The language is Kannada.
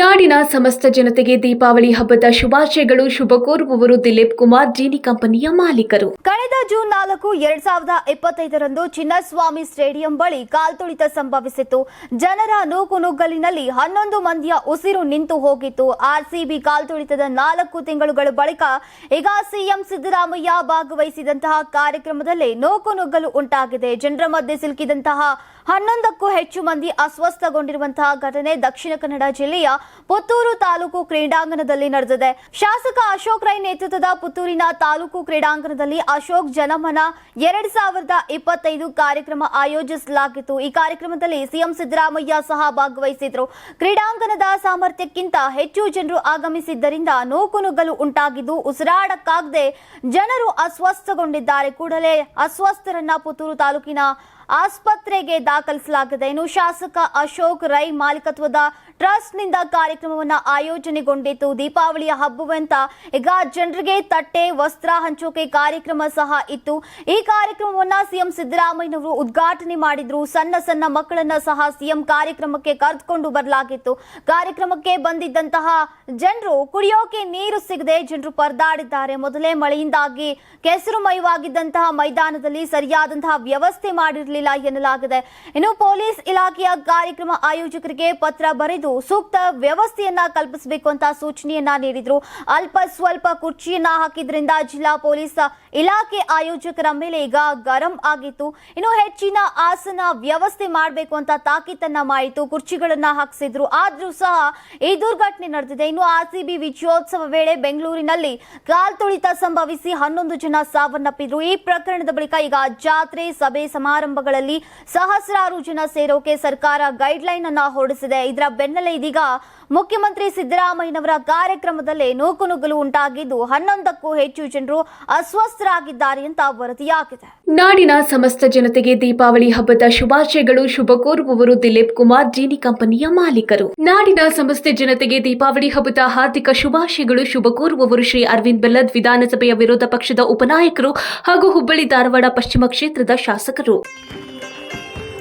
ನಾಡಿನ ಸಮಸ್ತ ಜನತೆಗೆ ದೀಪಾವಳಿ ಹಬ್ಬದ ಶುಭಾಶಯಗಳು. ಶುಭ ಕೋರುವವರು ದಿಲೀಪ್ ಕುಮಾರ್, ಜೀನಿ ಕಂಪನಿಯ ಮಾಲೀಕರು. ಕಳೆದ ಜೂನ್ ನಾಲ್ಕು, ಎರಡ್ ಸಾವಿರದ ಇಪ್ಪತ್ತೈದರಂದು ಚಿನ್ನಸ್ವಾಮಿ ಸ್ಟೇಡಿಯಂ ಬಳಿ ಕಾಲ್ತುಳಿತ ಸಂಭವಿಸಿತ್ತು. ಜನರ ನೂಕುನುಗ್ಗಲಿನಲ್ಲಿ ಹನ್ನೊಂದು ಮಂದಿಯ ಉಸಿರು ನಿಂತು ಹೋಗಿತ್ತು. ಆರ್ಸಿಬಿ ಕಾಲ್ತುಳಿತದ ನಾಲ್ಕು ತಿಂಗಳುಗಳ ಬಳಿಕ ಈಗ ಸಿಎಂ ಸಿದ್ದರಾಮಯ್ಯ ಭಾಗವಹಿಸಿದಂತಹ ಕಾರ್ಯಕ್ರಮದಲ್ಲಿ ನೂಕುನುಗ್ಗಲು ಉಂಟಾಗಿದೆ. ಜನರ ಮಧ್ಯೆ ಸಿಲುಕಿದಂತಹ ಹನ್ನೊಂದಕ್ಕೂ ಹೆಚ್ಚು ಮಂದಿ ಅಸ್ವಸ್ಥಗೊಂಡಿರುವಂತಹ ಘಟನೆ ದಕ್ಷಿಣ ಕನ್ನಡ ಜಿಲ್ಲೆಯ ಪುತ್ತೂರು ತಾಲೂಕು ಕ್ರೀಡಾಂಗಣದಲ್ಲಿ ನಡೆದಿದೆ. ಶಾಸಕ ಅಶೋಕ್ ರೈ ನೇತೃತ್ವದ ಪುತ್ತೂರಿನ ತಾಲೂಕು ಕ್ರೀಡಾಂಗಣದಲ್ಲಿ ಅಶೋಕ್ ಜನಮನ ಎರಡ್ ಸಾವಿರದ ಇಪ್ಪತ್ತೈದು ಕಾರ್ಯಕ್ರಮ ಆಯೋಜಿಸಲಾಗಿತ್ತು. ಈ ಕಾರ್ಯಕ್ರಮದಲ್ಲಿ ಸಿಎಂ ಸಿದ್ದರಾಮಯ್ಯ ಸಹ ಭಾಗವಹಿಸಿದ್ರು. ಕ್ರೀಡಾಂಗಣದ ಸಾಮರ್ಥ್ಯಕ್ಕಿಂತ ಹೆಚ್ಚು ಜನರು ಆಗಮಿಸಿದ್ದರಿಂದ ನೂಕುನುಗ್ಗಲು ಉಂಟಾಗಿದ್ದು, ಉಸಿರಾಡಕ್ಕಾಗದೆ ಜನರು ಅಸ್ವಸ್ಥಗೊಂಡಿದ್ದಾರೆ. ಕೂಡಲೇ ಅಸ್ವಸ್ಥರನ್ನ ಪುತ್ತೂರು ತಾಲೂಕಿನ ಆಸ್ಪತ್ರೆಗೆ ದಾಖಲಿಸಲಾಗಿದೆ ಇನ್ನು ಶಾಸಕ ಅಶೋಕ್ ರೈ ಮಾಲೀಕತ್ವದ ಟ್ರಸ್ಟ್ನಿಂದ ಕಾರ್ಯಕ್ರಮವನ್ನು ಆಯೋಜನೆಗೊಂಡಿತ್ತು. ದೀಪಾವಳಿಯ ಹಬ್ಬವಂತ ಈಗ ಜನರಿಗೆ ತಟ್ಟೆ, ವಸ್ತ್ರ ಹಂಚೋಕೆ ಕಾರ್ಯಕ್ರಮ ಸಹ ಇತ್ತು. ಈ ಕಾರ್ಯಕ್ರಮವನ್ನ ಸಿಎಂ ಸಿದ್ದರಾಮಯ್ಯನವರು ಉದ್ಘಾಟನೆ ಮಾಡಿದ್ರು. ಸಣ್ಣ ಸಣ್ಣ ಮಕ್ಕಳನ್ನ ಸಹ ಸಿಎಂ ಕಾರ್ಯಕ್ರಮಕ್ಕೆ ಕರೆದುಕೊಂಡು ಬರಲಾಗಿತ್ತು. ಕಾರ್ಯಕ್ರಮಕ್ಕೆ ಬಂದಿದ್ದಂತಹ ಜನರು ಕುಡಿಯೋಕೆ ನೀರು ಸಿಗದೆ ಜನರು ಪರದಾಡಿದ್ದಾರೆ. ಮೊದಲೇ ಮಳೆಯಿಂದಾಗಿ ಕೆಸರುಮಯವಾಗಿದ್ದಂತಹ ಮೈದಾನದಲ್ಲಿ ಸರಿಯಾದಂತಹ ವ್ಯವಸ್ಥೆ ಮಾಡಿರಲಿಲ್ಲ. ಎನ್ನಲಾಗಿದೆ. ಇನ್ನು ಪೊಲೀಸ್ ಇಲಾಖೆಯ ಕಾರ್ಯಕ್ರಮ ಆಯೋಜಕರಿಗೆ ಪತ್ರ ಬರೆದು ಸೂಕ್ತ ವ್ಯವಸ್ಥೆಯನ್ನ ಕಲ್ಪಿಸಬೇಕು ಅಂತ ಸೂಚನೆಯನ್ನ ನೀಡಿದ್ರು. ಅಲ್ಪ ಸ್ವಲ್ಪ ಕುರ್ಚಿಯನ್ನ ಹಾಕಿದ್ರಿಂದ ಜಿಲ್ಲಾ ಪೊಲೀಸ್ ಇಲಾಖೆ ಆಯೋಜಕರ ಮೇಲೆ ಈಗ ಗರಂ ಆಗಿತ್ತು. ಇನ್ನು ಹೆಚ್ಚಿನ ಆಸನ ವ್ಯವಸ್ಥೆ ಮಾಡಬೇಕು ಅಂತ ತಾಕೀತನ್ನ ಮಾಡಿತು ಕುರ್ಚಿಗಳನ್ನ ಹಾಕಿಸಿದ್ರು. ಆದ್ರೂ ಸಹ ಈ ದುರ್ಘಟನೆ ನಡೆದಿದೆ. ಇನ್ನು ಆರ್ಸಿಬಿ ವಿಜಯೋತ್ಸವ ವೇಳೆ ಬೆಂಗಳೂರಿನಲ್ಲಿ ಕಾಲ್ತುಳಿತ ಸಂಭವಿಸಿ ಹನ್ನೊಂದು ಜನ ಸಾವನ್ನಪ್ಪಿದ್ರು. ಈ ಪ್ರಕರಣದ ಬಳಿಕ ಈಗ ಜಾತ್ರೆ, ಸಭೆ ಸಮಾರಂಭಗಳಲ್ಲಿ ಸಹಸ್ರಾರು ಜನ ಸೇರೋಕೆ ಸರ್ಕಾರ ಗೈಡ್ಲೈನ್ ಅನ್ನ ಹೊರಡಿಸಿದೆ. ಇದರ ಬೆನ್ನಲ್ಲೇ ಇದೀಗ ಮುಖ್ಯಮಂತ್ರಿ ಸಿದ್ದರಾಮಯ್ಯನವರ ಕಾರ್ಯಕ್ರಮದಲ್ಲೇ ನೂಕುನುಗ್ಗಲು ಉಂಟಾಗಿದ್ದು ಹನ್ನೊಂದಕ್ಕೂ ಹೆಚ್ಚು ಜನರು ಅಸ್ವಸ್ಥರಾಗಿದ್ದಾರೆ ಅಂತ ವರದಿಯಾಗಿದೆ ನಾಡಿನ ಸಮಸ್ತ ಜನತೆಗೆ ದೀಪಾವಳಿ ಹಬ್ಬದ ಶುಭಾಶಯಗಳು. ಶುಭ ಕೋರುವವರು ದಿಲೀಪ್ ಕುಮಾರ್, ಜೀನಿ ಕಂಪನಿಯ ಮಾಲೀಕರು. ನಾಡಿನ ಸಮಸ್ತ ಜನತೆಗೆ ದೀಪಾವಳಿ ಹಬ್ಬದ ಹಾರ್ದಿಕ ಶುಭಾಶಯಗಳು. ಶುಭ ಕೋರುವವರು ಶ್ರೀ ಅರವಿಂದ್ ಬೆಲ್ಲದ್ ವಿಧಾನಸಭೆಯ ವಿರೋಧ ಪಕ್ಷದ ಉಪನಾಯಕರು ಹಾಗೂ ಹುಬ್ಬಳ್ಳಿ ಧಾರವಾಡ ಪಶ್ಚಿಮ ಕ್ಷೇತ್ರದ ಶಾಸಕರು.